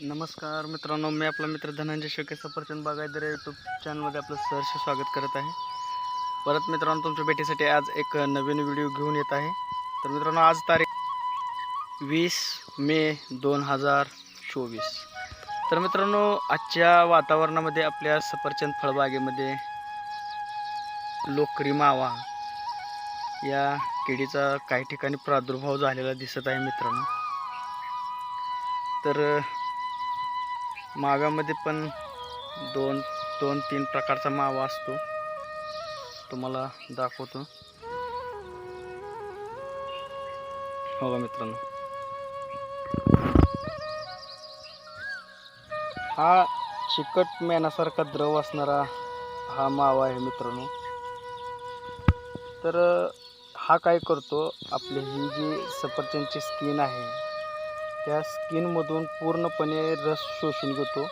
नमस्कार मित्रांनो मी आपला मित्र धनंजय शेके सफरचंद बागायदर यूट्यूब चॅनलमध्ये आपलं सहर्ष स्वागत करत आहे. परत मित्रांनो तुमच्या भेटीसाठी आज एक नवीन व्हिडिओ घेऊन येत आहे. तर मित्रांनो आज तारीख वीस मे दोन हजार चोवीस. तर मित्रांनो आजच्या वातावरणामध्ये आपल्या सफरचंद फळबागेमध्ये लोकरी मावा या किडीचा काही ठिकाणी प्रादुर्भाव झालेला दिसत आहे मित्रांनो. तर माव्यामध्ये पण दोन दोन तीन प्रकारचा मावा असतो. तुम्हाला दाखवतो. हो का मित्रांनो? हा चिकट मेणासारखा द्रव असणारा हा मावा आहे मित्रांनो. तर हा काय करतो? आपली ही जी सफरचंदची स्किन आहे त्या स्किनमधून पूर्णपणे रस शोषून घेतो.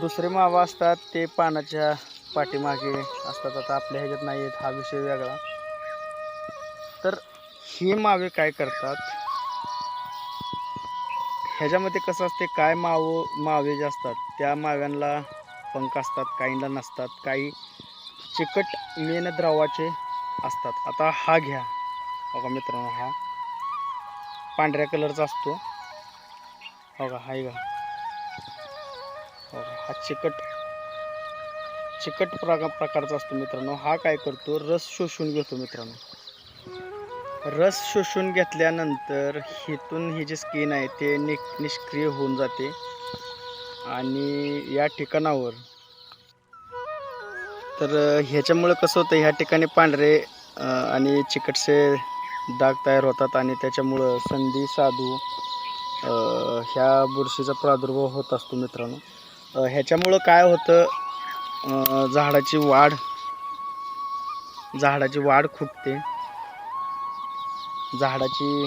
दुसरे मावा असतात ते पानाच्या पाठीमागे असतात. आता आपल्या ह्याच्यात नाही आहेत हा विषय वेगळा. तर हे मावे काय करतात? ह्याच्यामध्ये कसं असते काय माव मावे जे असतात त्या माव्यांना पंख असतात काहींना नसतात काही चिकट मेन द्रवाचे असतात. आता हा घ्या. बघा मित्रांनो हा. पांढऱ्या कलरचा असतो. हो का? हाय का? हो का? हा चिकट चिकट प्रका प्रकारचा असतो मित्रांनो. हा काय करतो? रस शोषून घेतो मित्रांनो. रस शोषून घेतल्यानंतर हिथून ही जी स्किन आहे ते नि निष्क्रिय होऊन जाते. आणि या ठिकाणावर तर ह्याच्यामुळं कसं होतं? ह्या ठिकाणी पांढरे आणि चिकटसे डाग तयार होतात आणि त्याच्यामुळं संधी साधू ह्या बुरशीचा प्रादुर्भाव होत असतो मित्रांनो. ह्याच्यामुळं काय होतं झाडाची वाढ झाडाची वाढ खुटते. झाडाची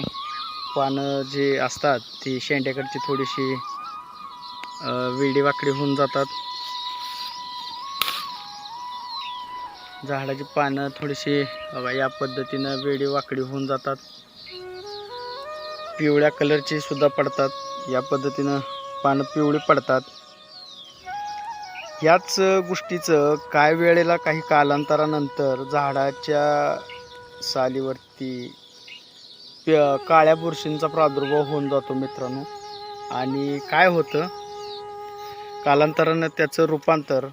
पानं जी असतात ती शेंड्याकडची थोडीशी वेडीवाकडी होऊन जातात. झाडाची पानं थोडीशी बघा या पद्धतीनं वेडी वाकडी होऊन जातात. पिवळ्या कलरची सुद्धा पडतात. या पद्धतीनं पानं पिवळी पडतात. याच गोष्टीचं काय वेळेला काही कालांतरानंतर झाडाच्या सालीवरती प- काळ्या बुरशींचा प्रादुर्भाव होऊन जातो मित्रांनो. आणि काय होतं? कालांतरानं त्याचं रूपांतर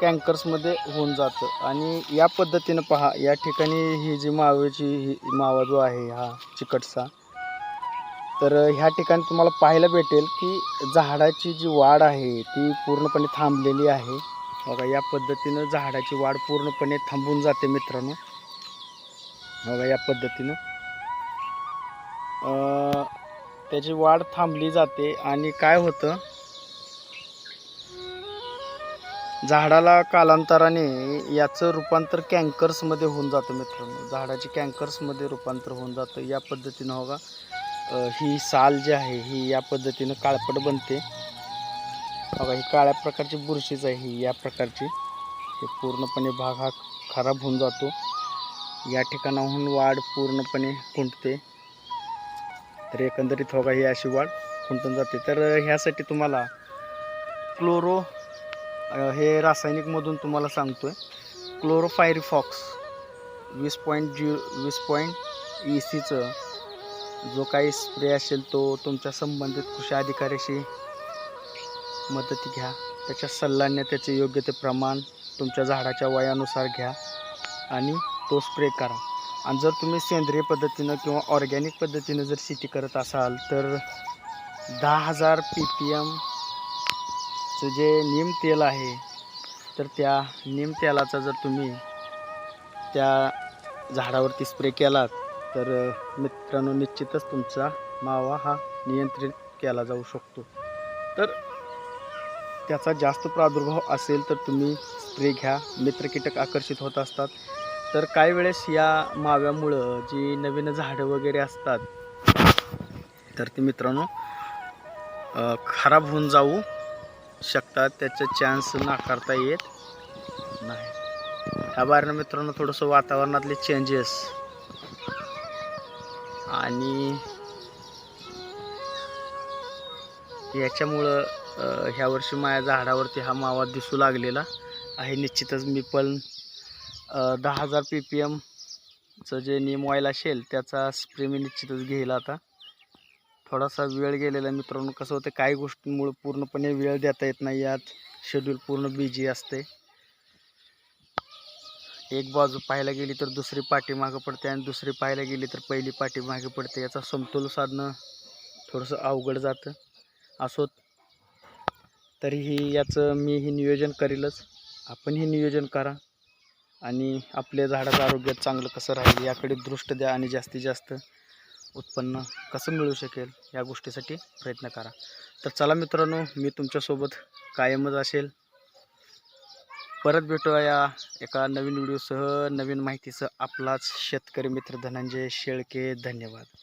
कँकर्समध्ये होऊन जातं. आणि या पद्धतीनं पहा या ठिकाणी ही जी मावेची ही मावा जो आहे हा चिकटचा तर ह्या ठिकाणी तुम्हाला पाहायला भेटेल की झाडाची जी वाढ आहे ती पूर्णपणे थांबलेली आहे. बघा या पद्धतीनं झाडाची वाढ पूर्णपणे थांबून जाते मित्रांनो. बघा या पद्धतीनं. त्याची वाढ थांबली जाते. आणि काय होतं झाडाला कालांतराने याचं रूपांतर कँकर्समध्ये होऊन जातं मित्रांनो. झाडाची कँकर्समध्ये रूपांतर होऊन जातं. या पद्धतीनं हो का? ही साल जी आहे ही या पद्धतीनं काळपट बनते. हो बघा ही काळ्या प्रकारची बुरशीच आहे ही या प्रकारची. हे पूर्णपणे भाग हा खराब होऊन जातो. या ठिकाणाहून वाढ पूर्णपणे खुंटते. तर एकंदरीत होगा ही अशी वाढ खुंटून जाते. तर ह्यासाठी तुम्हाला क्लोरो हे रासायनिकमधून तुम्हाला सांगतो आहे क्लोरोफायरीफॉक्स वीस पॉईंट जी वीस पॉईंट ई सीचं जो काही स्प्रे असेल तो तुमच्या संबंधित कृषी अधिकाऱ्याशी मदत घ्या. त्याच्या सल्ल्याने त्याचे योग्य ते प्रमाण तुमच्या झाडाच्या वयानुसार घ्या आणि तो स्प्रे करा. आणि जर तुम्ही सेंद्रिय पद्धतीनं किंवा ऑर्गॅनिक पद्धतीनं जर शेती करत असाल तर दहा हजार पी पी एम चं जे नीम तेल आहे तर त्या नीम तेलाचा जर तुम्ही त्या झाडावरती स्प्रे केलात तर मित्रांनो निश्चितच तुमचा मावा हा नियंत्रित केला जाऊ शकतो. तर त्याचा जास्त प्रादुर्भाव असेल तर तुम्ही स्प्रे घ्या. मित्रकीटक आकर्षित होत असतात. तर काही वेळेस या माव्यामुळं जी नवीन झाडं वगैरे असतात तर ती मित्रांनो खराब होऊन जाऊ शकतात त्याचे चान्स नाकारता येत नाही. ह्या बारीनं मित्रांनो थोडंसं वातावरणातले चेंजेस आणि याच्यामुळं ह्या वर्षी माझ्या झाडावरती हा मावा दिसू लागलेला आहे. निश्चितच मी पण दहा हजार पी पी एमचं जे नीम ऑईल असेल त्याचा स्प्रे मी निश्चितच घेईल आता. थोडासा वेळ गेलेला मित्रांनो. कसं होतं काही गोष्टींमुळे पूर्णपणे वेळ देता येत नाही. यात शेड्यूल पूर्ण बिझी असते. एक बाजू पाहायला गेली तर दुसरी पाठी मागे पडते आणि दुसरी पाहायला गेली तर पहिली पाठी मागे पडते. याचा समतोल साधणं थोडंसं अवघड जातं. असोत तरीही याचं मी हे नियोजन करीलच. आपणही नियोजन करा आणि आपल्या झाडाचं आरोग्य चांगलं कसं राहील याकडे दृष्ट द्या आणि जास्तीत जास्त उत्पन्न कसं मिळू शकेल या गोष्टीसाठी प्रयत्न करा. तर चला मित्रांनो मी तुमच्यासोबत कायमच असेल. परत भेटूया एका नवीन व्हिडिओसह. नवीन माहितीसह आपलाच शेतकरी मित्र धनंजय शेळके. धन्यवाद.